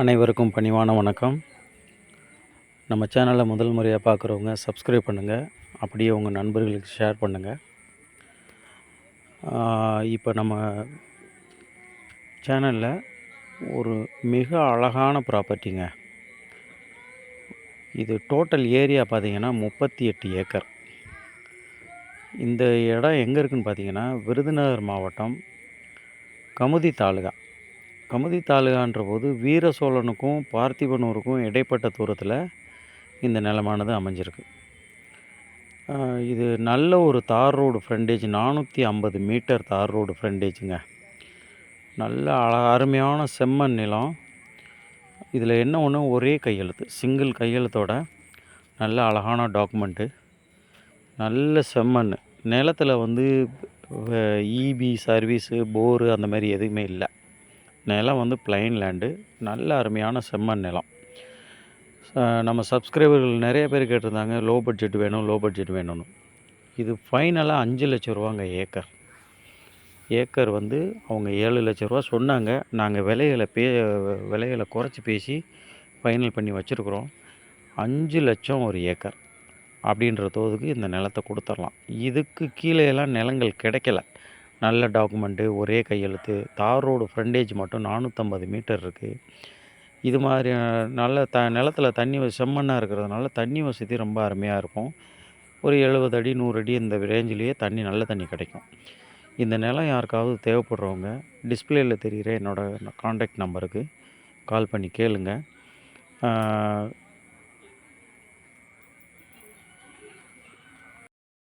அனைவருக்கும் பணிவான வணக்கம். நம்ம சேனலை முதல் முறையாக பார்க்குறவங்க சப்ஸ்கிரைப் பண்ணுங்கள் அப்படியே உங்கள் நண்பர்களுக்கு ஷேர் பண்ணுங்கள் இப்போ நம்ம சேனலில் ஒரு மிக அழகான ப்ராப்பர்ட்டிங்க இது டோட்டல் ஏரியா பார்த்திங்கன்னா முப்பத்தி எட்டு ஏக்கர். இந்த இடம் எங்கே இருக்குதுன்னு பார்த்தீங்கன்னா விருதுநகர் மாவட்டம் கமுதி தாலுகா. கமுதி தாலுகான்ற போது வீர சோழனுக்கும் பார்த்திபனூருக்கும் இடைப்பட்ட தூரத்தில் இந்த நிலமானது அமைஞ்சிருக்கு. இது நல்ல ஒரு தார் ரோடு ஃப்ரண்டேஜ் நானூற்றி ஐம்பது மீட்டர் தார் ரோடு ஃப்ரண்டேஜுங்க நல்ல அழ அருமையான செம்மண் நிலம். இதில் என்ன ஒன்று ஒரே கையெழுத்து சிங்கிள் கையெழுத்தோட நல்ல அழகான டாக்குமெண்ட்டு நல்ல செம்மண். நிலத்தில் வந்து இபி சர்வீஸு போரு அந்த மாதிரி எதுவுமே இல்லை. நிலம் வந்து பிளைன் லேண்டு நல்ல அருமையான செம்மண் நிலம். நம்ம சப்ஸ்கிரைபர்கள் நிறைய பேர் கேட்டிருந்தாங்க லோ பட்ஜெட் வேணும் லோ பட்ஜெட் வேணும்னு. இது ஃபைனலாக அஞ்சு லட்ச ரூபாங்க ஏக்கர். ஏக்கர் வந்து அவங்க ஏழு லட்ச ரூபா சொன்னாங்க. நாங்கள் விலைகளை பே விலைகளை குறைச்சி பேசி ஃபைனல் பண்ணி வச்சுருக்குறோம். அஞ்சு லட்சம் ஒரு ஏக்கர் அப்படின்ற தோதுக்கு இந்த நிலத்தை கொடுத்துர்லாம் இதுக்கு கீழே எல்லாம் நிலங்கள் கிடைக்கல. நல்ல டாக்குமெண்ட்டு ஒரே கையெழுத்து தார் ரோடு ஃப்ரண்டேஜ் மட்டும் நானூற்றம்பது மீட்டர் இருக்குது இது மாதிரி நல்ல த நிலத்தில் தண்ணி செம்மண்ணாக இருக்கிறதுனால தண்ணி வசதி ரொம்ப அருமையாக இருக்கும். ஒரு எழுபது அடி நூறு அடி இந்த ரேஞ்சிலேயே தண்ணி நல்ல தண்ணி கிடைக்கும். இந்த நிலம் யாருக்காவது தேவைப்படுறவங்க டிஸ்பிளேயில் தெரிகிற என்னோடய காண்டாக்ட் நம்பருக்கு கால் பண்ணி கேளுங்க.